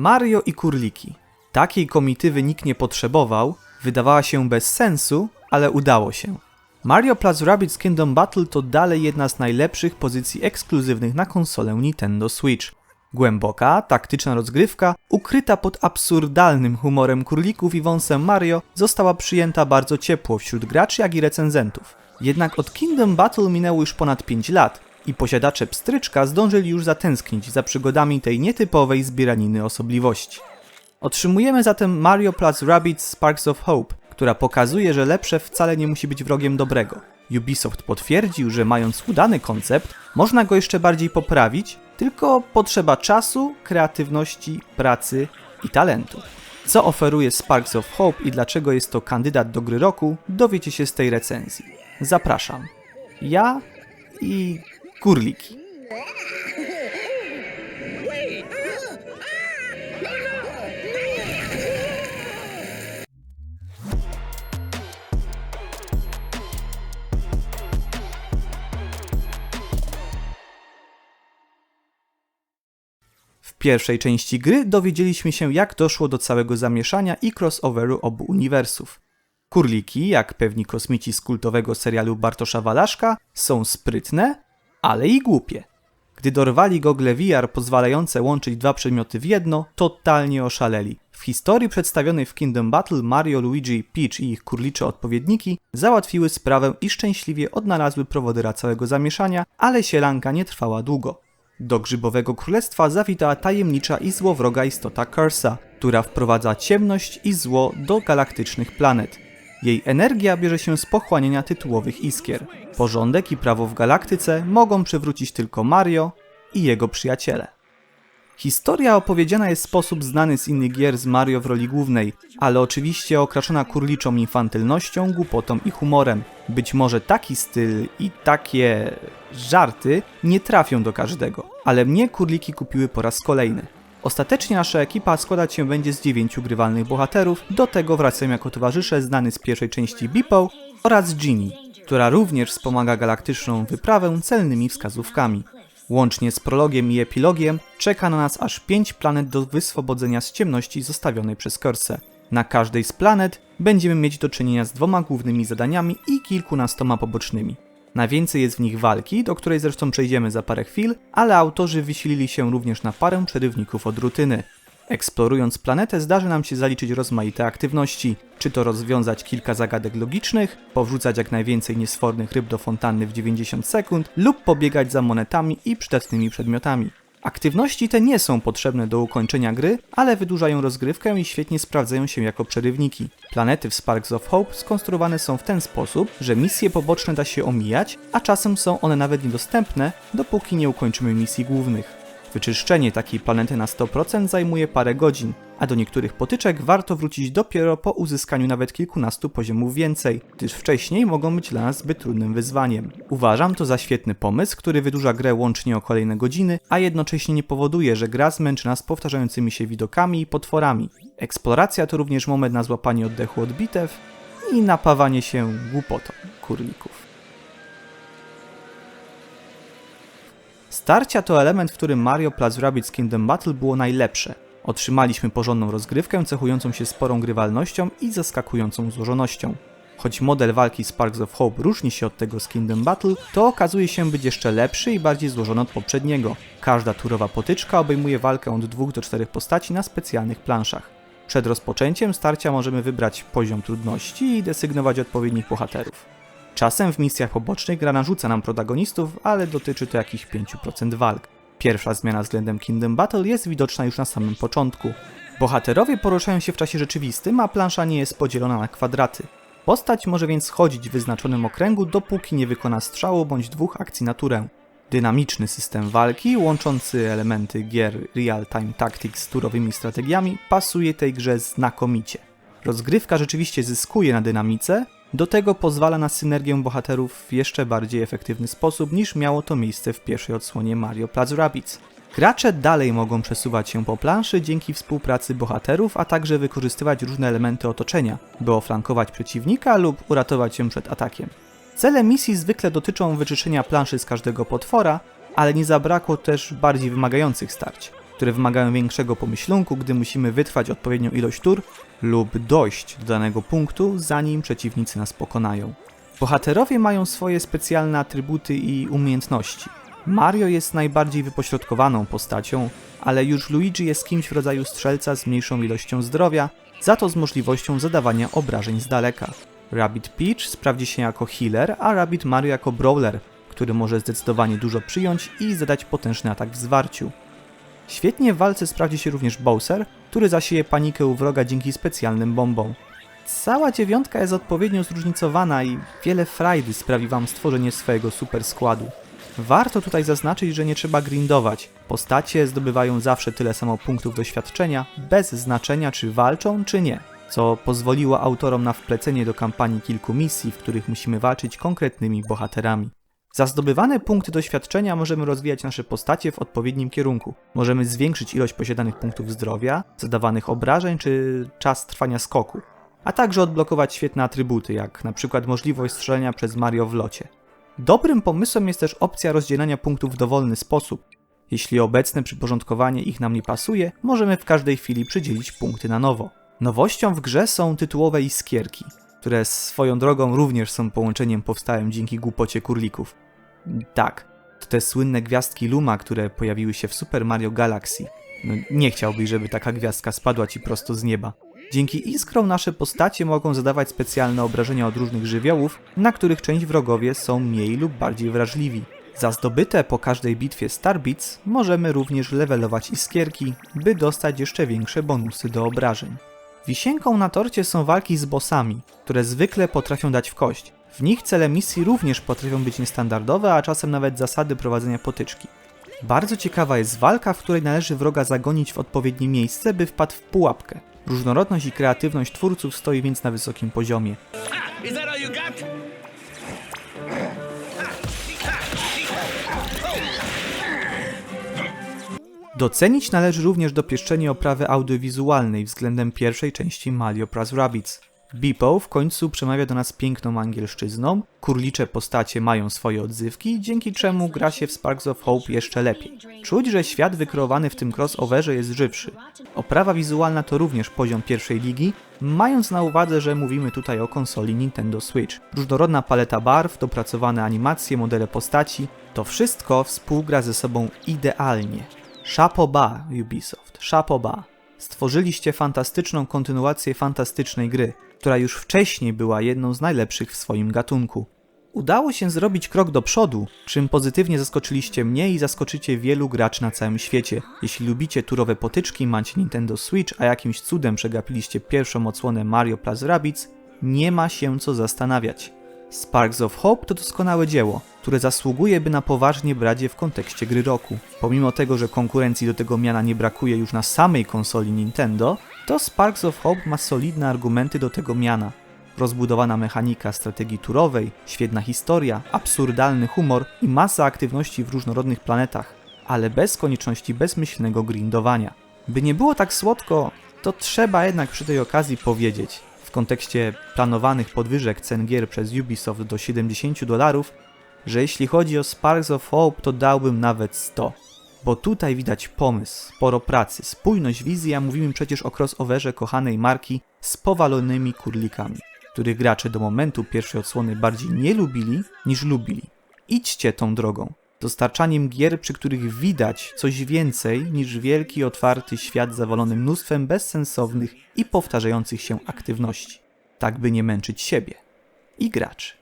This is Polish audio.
Mario i Kurliki. Takiej komitywy nikt nie potrzebował, wydawała się bez sensu, ale udało się. Mario plus Rabbids Kingdom Battle to dalej jedna z najlepszych pozycji ekskluzywnych na konsolę Nintendo Switch. Głęboka, taktyczna rozgrywka, ukryta pod absurdalnym humorem kurlików i wąsem Mario, została przyjęta bardzo ciepło wśród graczy, jak i recenzentów. Jednak od Kingdom Battle minęło już ponad 5 lat i posiadacze pstryczka zdążyli już zatęsknić za przygodami tej nietypowej zbieraniny osobliwości. Otrzymujemy zatem Mario plus Rabbids Sparks of Hope, która pokazuje, że lepsze wcale nie musi być wrogiem dobrego. Ubisoft potwierdził, że mając udany koncept, można go jeszcze bardziej poprawić, tylko potrzeba czasu, kreatywności, pracy i talentu. Co oferuje Sparks of Hope i dlaczego jest to kandydat do gry roku, dowiecie się z tej recenzji. Zapraszam. Ja i kurliki. Pierwszej części gry dowiedzieliśmy się, jak doszło do całego zamieszania i crossoveru obu uniwersów. Kurliki, jak pewni kosmici z kultowego serialu Bartosza Walaszka, są sprytne, ale i głupie. Gdy dorwali gogle VR pozwalające łączyć dwa przedmioty w jedno, totalnie oszaleli. W historii przedstawionej w Kingdom Battle Mario, Luigi, Peach i ich kurlicze odpowiedniki załatwiły sprawę i szczęśliwie odnalazły prowodera całego zamieszania, ale sielanka nie trwała długo. Do Grzybowego Królestwa zawitała tajemnicza i złowroga istota Cursa, która wprowadza ciemność i zło do galaktycznych planet. Jej energia bierze się z pochłaniania tytułowych iskier. Porządek i prawo w galaktyce mogą przywrócić tylko Mario i jego przyjaciele. Historia opowiedziana jest w sposób znany z innych gier z Mario w roli głównej, ale oczywiście okraszona kurliczą infantylnością, głupotą i humorem. Być może taki styl i takie żarty nie trafią do każdego, ale mnie kurliki kupiły po raz kolejny. Ostatecznie nasza ekipa składać się będzie z dziewięciu grywalnych bohaterów, do tego wracają jako towarzysze znany z pierwszej części Beeple oraz Ginny, która również wspomaga galaktyczną wyprawę celnymi wskazówkami. Łącznie z prologiem i epilogiem czeka na nas aż 5 planet do wyswobodzenia z ciemności zostawionej przez Cursę. Na każdej z planet będziemy mieć do czynienia z dwoma głównymi zadaniami i kilkunastoma pobocznymi. Najwięcej jest w nich walki, do której zresztą przejdziemy za parę chwil, ale autorzy wysilili się również na parę przerywników od rutyny. Eksplorując planetę zdarzy nam się zaliczyć rozmaite aktywności, czy to rozwiązać kilka zagadek logicznych, powrzucać jak najwięcej niesfornych ryb do fontanny w 90 sekund lub pobiegać za monetami i przydatnymi przedmiotami. Aktywności te nie są potrzebne do ukończenia gry, ale wydłużają rozgrywkę i świetnie sprawdzają się jako przerywniki. Planety w Sparks of Hope skonstruowane są w ten sposób, że misje poboczne da się omijać, a czasem są one nawet niedostępne, dopóki nie ukończymy misji głównych. Wyczyszczenie takiej planety na 100% zajmuje parę godzin, a do niektórych potyczek warto wrócić dopiero po uzyskaniu nawet kilkunastu poziomów więcej, gdyż wcześniej mogą być dla nas zbyt trudnym wyzwaniem. Uważam to za świetny pomysł, który wydłuża grę łącznie o kolejne godziny, a jednocześnie nie powoduje, że gra zmęczy nas powtarzającymi się widokami i potworami. Eksploracja to również moment na złapanie oddechu od bitew i napawanie się głupotą kurlików. Starcia to element, w którym Mario plus Rabbids Kingdom Battle było najlepsze. Otrzymaliśmy porządną rozgrywkę cechującą się sporą grywalnością i zaskakującą złożonością. Choć model walki Sparks of Hope różni się od tego z Kingdom Battle, to okazuje się być jeszcze lepszy i bardziej złożony od poprzedniego. Każda turowa potyczka obejmuje walkę od 2 do 4 postaci na specjalnych planszach. Przed rozpoczęciem starcia możemy wybrać poziom trudności i desygnować odpowiednich bohaterów. Czasem w misjach pobocznych gra narzuca nam protagonistów, ale dotyczy to jakichś 5% walk. Pierwsza zmiana względem Kingdom Battle jest widoczna już na samym początku. Bohaterowie poruszają się w czasie rzeczywistym, a plansza nie jest podzielona na kwadraty. Postać może więc chodzić w wyznaczonym okręgu, dopóki nie wykona strzału bądź dwóch akcji na turę. Dynamiczny system walki, łączący elementy gier Real Time Tactics z turowymi strategiami, pasuje tej grze znakomicie. Rozgrywka rzeczywiście zyskuje na dynamice, Do tego pozwala na synergię bohaterów w jeszcze bardziej efektywny sposób niż miało to miejsce w pierwszej odsłonie Mario Plus Rabbids. Gracze dalej mogą przesuwać się po planszy dzięki współpracy bohaterów, a także wykorzystywać różne elementy otoczenia, by oflankować przeciwnika lub uratować się przed atakiem. Cele misji zwykle dotyczą wyczyszczenia planszy z każdego potwora, ale nie zabrakło też bardziej wymagających starć, które wymagają większego pomyślunku, gdy musimy wytrwać odpowiednią ilość tur lub dojść do danego punktu, zanim przeciwnicy nas pokonają. Bohaterowie mają swoje specjalne atrybuty i umiejętności. Mario jest najbardziej wypośrodkowaną postacią, ale już Luigi jest kimś w rodzaju strzelca z mniejszą ilością zdrowia, za to z możliwością zadawania obrażeń z daleka. Rabbit Peach sprawdzi się jako healer, a Rabbit Mario jako brawler, który może zdecydowanie dużo przyjąć i zadać potężny atak w zwarciu. Świetnie w walce sprawdzi się również Bowser, który zasieje panikę u wroga dzięki specjalnym bombom. Cała dziewiątka jest odpowiednio zróżnicowana i wiele frajdy sprawi wam stworzenie swojego super składu. Warto tutaj zaznaczyć, że nie trzeba grindować. Postacie zdobywają zawsze tyle samo punktów doświadczenia, bez znaczenia czy walczą, czy nie, co pozwoliło autorom na wplecenie do kampanii kilku misji, w których musimy walczyć konkretnymi bohaterami. Za zdobywane punkty doświadczenia możemy rozwijać nasze postacie w odpowiednim kierunku. Możemy zwiększyć ilość posiadanych punktów zdrowia, zadawanych obrażeń czy czas trwania skoku, a także odblokować świetne atrybuty, jak na przykład możliwość strzelenia przez Mario w locie. Dobrym pomysłem jest też opcja rozdzielania punktów w dowolny sposób. Jeśli obecne przyporządkowanie ich nam nie pasuje, możemy w każdej chwili przydzielić punkty na nowo. Nowością w grze są tytułowe iskierki, które swoją drogą również są połączeniem powstałym dzięki głupocie kurlików. Tak, to te słynne gwiazdki Luma, które pojawiły się w Super Mario Galaxy. No, nie chciałbyś, żeby taka gwiazdka spadła ci prosto z nieba. Dzięki iskrom nasze postacie mogą zadawać specjalne obrażenia od różnych żywiołów, na których część wrogowie są mniej lub bardziej wrażliwi. Za zdobyte po każdej bitwie Starbits możemy również levelować iskierki, by dostać jeszcze większe bonusy do obrażeń. Wisienką na torcie są walki z bossami, które zwykle potrafią dać w kość. W nich cele misji również potrafią być niestandardowe, a czasem nawet zasady prowadzenia potyczki. Bardzo ciekawa jest walka, w której należy wroga zagonić w odpowiednie miejsce, by wpadł w pułapkę. Różnorodność i kreatywność twórców stoi więc na wysokim poziomie. Docenić należy również dopieszczenie oprawy audiowizualnej względem pierwszej części Mario Plus Rabbids. Beepo w końcu przemawia do nas piękną angielszczyzną, kurlicze postacie mają swoje odzywki, dzięki czemu gra się w Sparks of Hope jeszcze lepiej. Czuć, że świat wykreowany w tym crossoverze jest żywszy. Oprawa wizualna to również poziom pierwszej ligi, mając na uwadze, że mówimy tutaj o konsoli Nintendo Switch. Różnorodna paleta barw, dopracowane animacje, modele postaci, to wszystko współgra ze sobą idealnie. Chapeau Ubisoft, chapeau Stworzyliście fantastyczną kontynuację fantastycznej gry, która już wcześniej była jedną z najlepszych w swoim gatunku. Udało się zrobić krok do przodu, czym pozytywnie zaskoczyliście mnie i zaskoczycie wielu graczy na całym świecie. Jeśli lubicie turowe potyczki, macie Nintendo Switch, a jakimś cudem przegapiliście pierwszą odsłonę Mario Plus Rabbids, nie ma się co zastanawiać. Sparks of Hope to doskonałe dzieło, które zasługuje by na poważnie brać je w kontekście gry roku. Pomimo tego, że konkurencji do tego miana nie brakuje już na samej konsoli Nintendo, to Sparks of Hope ma solidne argumenty do tego miana. Rozbudowana mechanika strategii turowej, świetna historia, absurdalny humor i masa aktywności w różnorodnych planetach, ale bez konieczności bezmyślnego grindowania. By nie było tak słodko, to trzeba jednak przy tej okazji powiedzieć, w kontekście planowanych podwyżek cen gier przez Ubisoft do 70 dolarów, że jeśli chodzi o Sparks of Hope, to dałbym nawet 100. Bo tutaj widać pomysł, sporo pracy, spójność wizji, a mówimy przecież o crossoverze kochanej marki z powalonymi kurlikami, których gracze do momentu pierwszej odsłony bardziej nie lubili niż lubili. Idźcie tą drogą, dostarczaniem gier, przy których widać coś więcej niż wielki, otwarty świat zawalony mnóstwem bezsensownych i powtarzających się aktywności, tak by nie męczyć siebie i graczy.